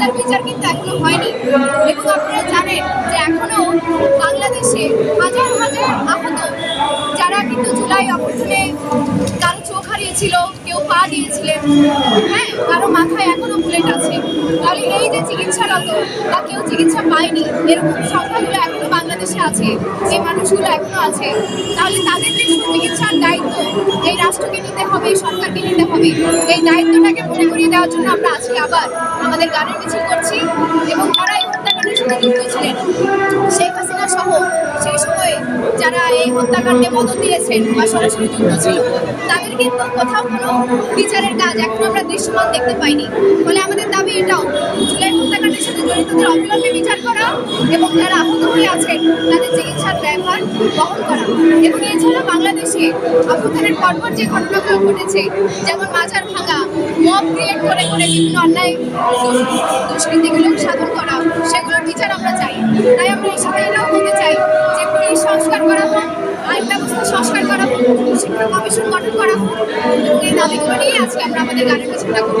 হত্যার বিচার কিন্তু এখনও হয়নি। এবং আপনারা জানেন যে এখনও বাংলাদেশে হাজার হাজার আহত, যারা কিন্তু জুলাই অভ্যর্থনে কারও চোখ হারিয়েছিল, কেউ পা দিয়েছিলেন হ্যাঁ কারও মাথায় এখনও বুলেট আছে। তাহলে এই যে চিকিৎসারত বা কেউ চিকিৎসা পায়নি, এরকম সংখ্যাগুলো এখনও বাংলাদেশে আছে, যে মানুষগুলো এখনও আছে। তাহলে তাদের যে সুচিকিৎসার দায়িত্ব রাষ্ট্রকে নিতে হবে সরকারকে নিতে হবে। এই দায়িত্বটাকে মনে করিয়ে দেওয়ার জন্য আমরা আজকে আবার আমাদের গানের মিছিল করছি এবং যারা এই হত্যাকাণ্ডের সাথে যুক্ত ছিলেন। শেখ হাসিনা সহ সেই সময়ে যারা এই হত্যাকাণ্ডে মদত দিয়েছেন বা সরাসরি যুক্ত ছিল, তাদের কিন্তু কোথাও কোনো বিচারের কাজ এখন আমরা দৃশ্যমান দেখতে পাইনি। ফলে আমাদের দাবি এটাও, জুলাই জড়িতদের অবিলম্বে বিচার করা এবং যারা আহত হয়ে আছেন তাদের চিকিৎসার ব্যয়ভার বহন করা। এবং এছাড়া বাংলাদেশে অভ্যুত্থানের পরপর যে ঘটনাগুলো ঘটেছে, যেমন মাজার ভাঙা, মব ক্রিয়েট করে করে বিভিন্ন অন্যায় দুষ- দুষ্কৃতিগুলো সাধন করা, সেগুলোর বিচার আমরা চাই। তাই আমরা এই সময় এটাও বলতে চাই যে পুলিশ সংস্কার করা হোক, আইন ব্যবস্থা সংস্কার করা হোক, শিক্ষা কমিশন গঠন করা হোক এই দাবিগুলো নিয়ে আজকে আমরা আমাদের গানের মিছিলটা করব।